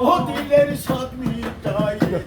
O dilleri satmayıp dayı